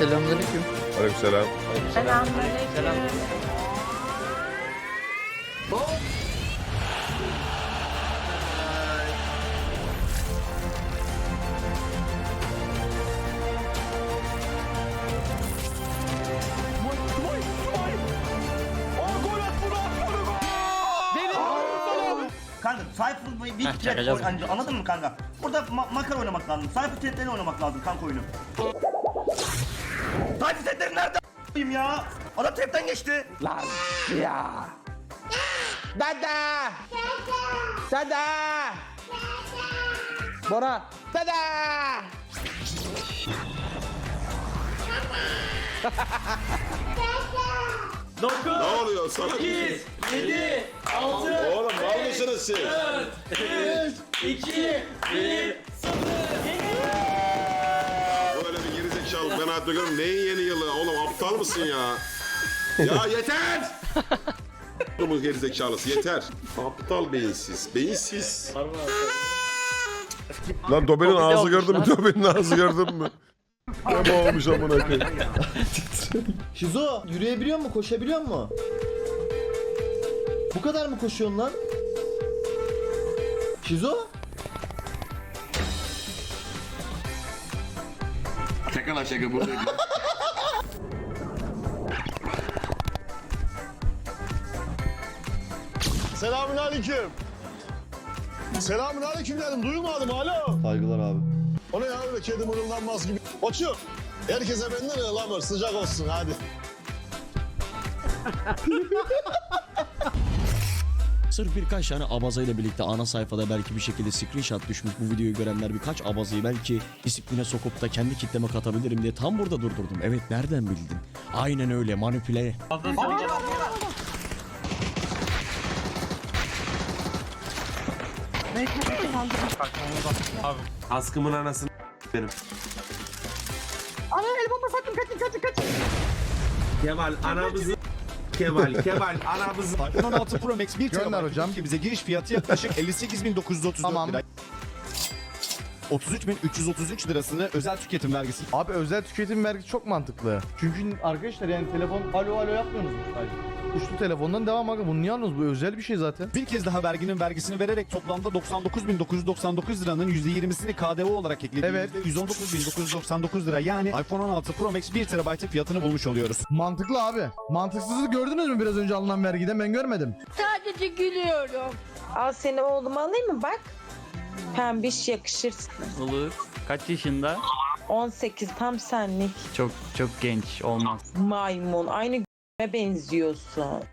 Selamünaleyküm. Aleykümselam. Kanka Cypher bir Heh, trap çakacağız. oyn- anladın mı kanka? Burada ma- makar oynamak lazım. Cypher traplerini oynamak lazım kanka oyunu. Cypher trapleri nerede a**ayım ya? Adam trapten geçti. Dada! Dada! Bora! Dada! Ne oluyor sana? 8, 7, 6, Oğlum mal mısınız siz? 3, 2, 1, hayatta görüyorum. Neyin yeni yılı? Oğlum aptal mısın ya? Ya yeter! Bu gerizekalısı yeter. Aptal beyinsiz. Beyinsiz. Lan Dobe'nin Dobe ağzı gördün mü? lan. Dobe'nin ağzı gördün mü? Ne olmuş amına koyayım. Şizo yürüyebiliyor mu? Koşabiliyor mu? Bu kadar mı koşuyorsun lan? Şizo? Selamun aleyküm. Selamun aleyküm dedim. Duyulmadı mı? Alo. Saygılar abi. O ne ya öyle kedi mırıldanmaz gibi. Koçum. Herkese benden ıhlamur. Sıcak olsun hadi. Sırf birkaç tane abazayla birlikte ana sayfada belki bir şekilde screenshot düşmüş bu videoyu görenler birkaç abazayı belki disipline sokup da kendi kitleme katabilirim diye tam burada durdurdum. Evet nereden bildin? Aynen öyle manipüle. Askımın anasını benim. Ana el bomba sattım kaçın kaçın kaçın. Kemal anamızı Kemal Kemal iPhone 16 Pro Max 1 Gönder TB hocam. ki bize giriş fiyatı yaklaşık 58.934 Tamam. lira. 33.333 lirasını özel tüketim vergisi Abi özel tüketim vergisi çok mantıklı. Çünkü arkadaşlar yani telefon alo alo yapmıyorsunuz mu sadece? Tuşlu telefondan devam aga bunu niye alıyorsunuz? Bu özel bir şey zaten. bir kez daha verginin vergisini vererek toplamda 99.999 liranın %20'sini KDV olarak eklediğimizde Evet. 119.999 lira yani iPhone 16 Pro Max 1 TB'ın fiyatını bulmuş oluyoruz. Mantıklı abi. Mantıksızlığı gördünüz mü biraz önce alınan vergiden? Ben görmedim. Sadece gülüyorum. Al seni oğluma alayım mı bak. Pembiş yakışır. Olur. Kaç yaşında? 18 tam senlik. Çok çok genç olmaz. Maymun aynı g***e benziyorsun.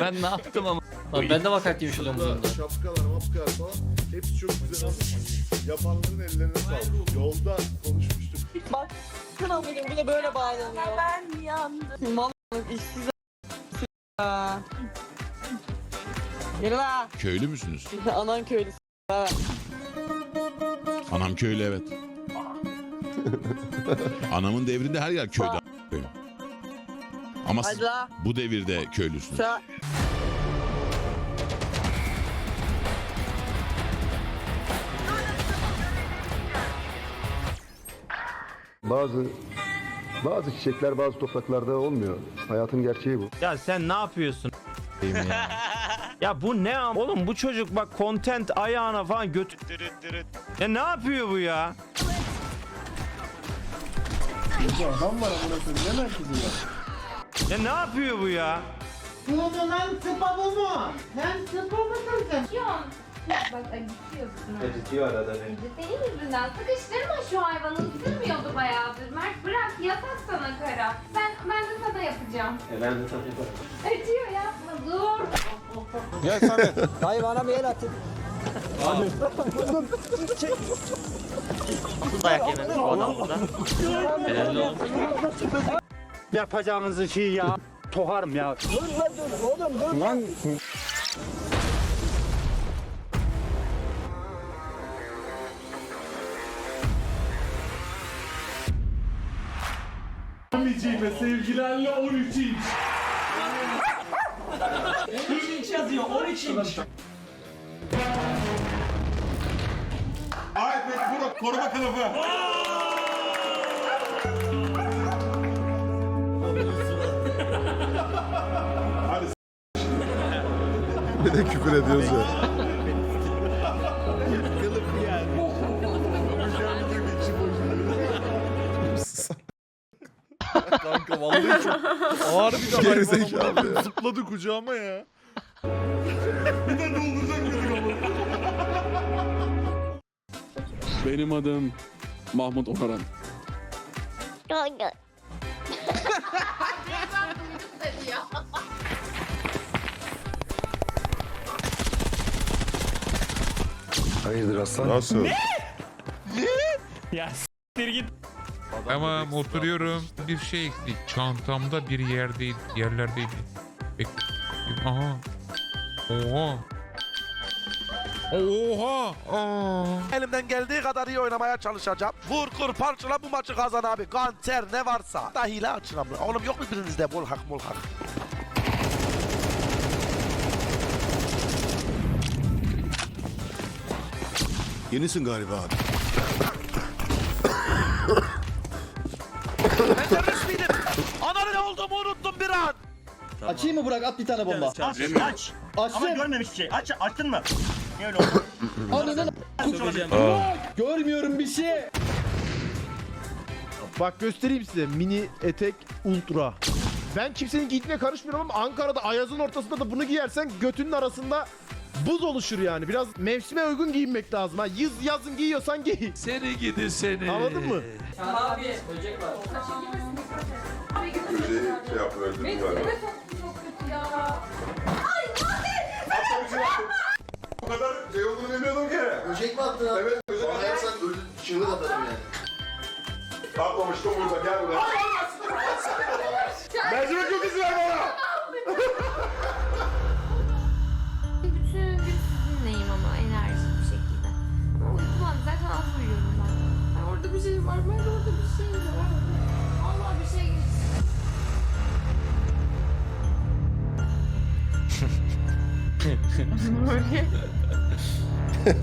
ben ne yaptım ama? Lan ben de vakit yemiş oluyorum bunda. Şapkalar, mapkalar falan. Hepsi çok güzel olmuş. Yapanların ellerine sağlık. Yolda konuşmuştuk. Bak kına bugün bir de böyle bağlanıyor. Ben yandım. Mal işsiz Yürü la. Köylü müsünüz? Anan köylüsü. Anam köylü evet. Anamın devrinde her yer köyde. a**ayım. Ama siz Hadi la. bu devirde köylüsünüz. Sen... Bazı bazı çiçekler bazı topraklarda olmuyor. Hayatın gerçeği bu. Ya sen ne yapıyorsun ya? ya bu ne am- Oğlum bu çocuk bak content ayağına falan götü Ya ne yapıyor bu ya? Adam var amına koyayım. Ne merkezi ya? Ya ne yapıyor bu ya? Bak acıtıyorsun. Acıtıyor arada beni. Senin yüzünden sıkıştırma şu hayvanı ısırmıyordu bayağıdır. Mert bırak yatak sana kara. Ben, ben de sana yapacağım. E ben de sana yaparım. Acıyor yapma dur. Nasıl dayak yememiş bu adam burada? Helal olsun. Yapacağınızı şey ya. Toharım ya. Lan Amiciğime sevgilerle 13 inç ya 12'ymiş. Ay peki burada koruma kılıfı. Hadi Bir de küfür ediyoruz ya. Kanka vallahi çok ağır bir Gerizekalı ya. zıpladı kucağıma ya. Benim adım Mahmut Onaran. Nasıl? Ya s**tir git. Tamam oturuyorum. Bir şey eksik. Çantamda bir yerdeydi. Yerlerdeydi. Bek Aha. Oha. Oha. Aa. Elimden geldiği kadar iyi oynamaya çalışacağım. Vur kur parçala bu maçı kazan abi. Ganter ne varsa. Da hile açın abla. Oğlum yok mu birinizde bol hak bol hak. Yenisin galiba abi. Ben terörist miydim? Ananı ne olduğumu unuttum bir an. Açayım mı Burak? At bir tane bomba. Aç aç. Ama Açtım. görmemiş bir şey. Aç açtın mı? Niye öyle oldu? Ananı Görmüyorum bir şey. Bak göstereyim size mini etek ultra. Ben kimsenin giydiğine karışmıyorum ama Ankara'da ayazın ortasında da bunu giyersen götünün arasında buz oluşur yani. Biraz mevsime uygun giyinmek lazım. Ha. Yaz, yazın giyiyorsan giy. Seni gidi seni. Anladın mı? Abi Şey yaptı öldürdü galiba. çok kötü Böcek mi attın abi? Evet. Bana yapsan ölü çığlık atarım yani. Atlamıştım burada gel buraya. Çok izin ver bana. Bütün gün sizinleyim ama enerjik bir şekilde. Uykumam zaten az uyuyorum ben. Ay orada bir şey var, ben orada bir şey var. Allah bir şey geçsin.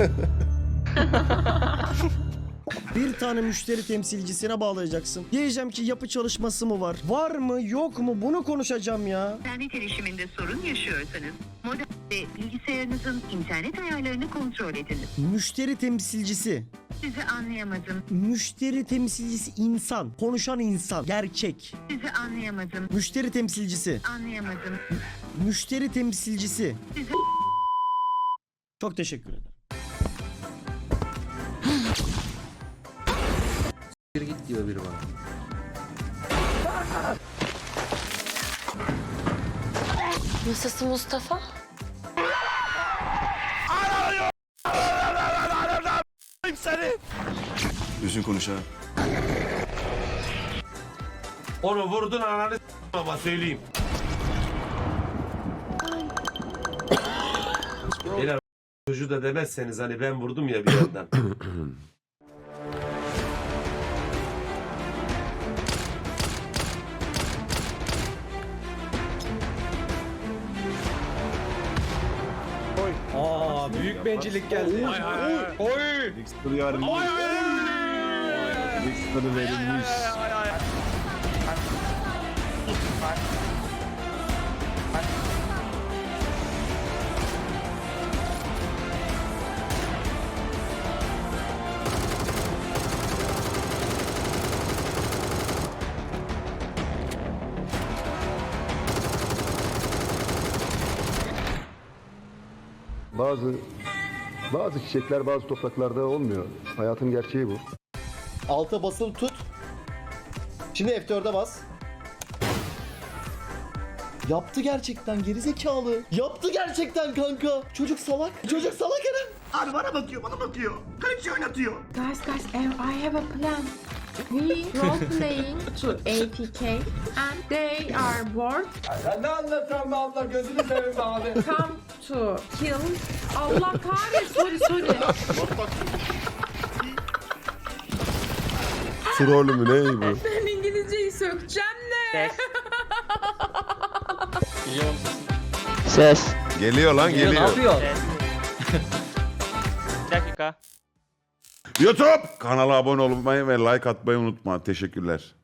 Bir tane müşteri temsilcisine bağlayacaksın. Diyeceğim ki yapı çalışması mı var? Var mı yok mu bunu konuşacağım ya. İnternet erişiminde sorun yaşıyorsanız, modem ve bilgisayarınızın internet ayarlarını kontrol ediniz. Müşteri temsilcisi. Sizi anlayamadım, Müşteri temsilcisi insan. Konuşan insan. Gerçek. sizi anlayamadım, Müşteri temsilcisi. anlayamadım. Müşteri temsilcisi. Sizi Çok teşekkür ederim. Diyor biri bana. Nasılsın Mustafa? seni. Düzgün konuş ha. Onu vurdun ananı ama söyleyeyim. Beyler çocuğu da demezseniz hani ben vurdum ya bir yerden. Aa büyük bencillik geldi. Oy. Dexter yarın. Dexter verilmiş. Bazı bazı çiçekler bazı topraklarda olmuyor. Hayatın gerçeği bu. Alta basılı tut. Şimdi F4'e bas. Yaptı gerçekten gerizekalı. Yaptı gerçekten kanka. Çocuk salak. Çocuk salak Eren. Abi bana bakıyor bana bakıyor. Kaleci oynatıyor. Guys, guys, um, I have a plan. We role playing to APK and they are bored. Ne anlatıyorsun be abla gözünü seveyim abi. Come to kill. Allah kahretsin. Sorry, sorry. Troll mü ne bu? Ben İngilizceyi sökeceğim de. Ses. Geliyor lan geliyor. Bir dakika. YouTube kanala abone olmayı ve like atmayı unutma. Teşekkürler.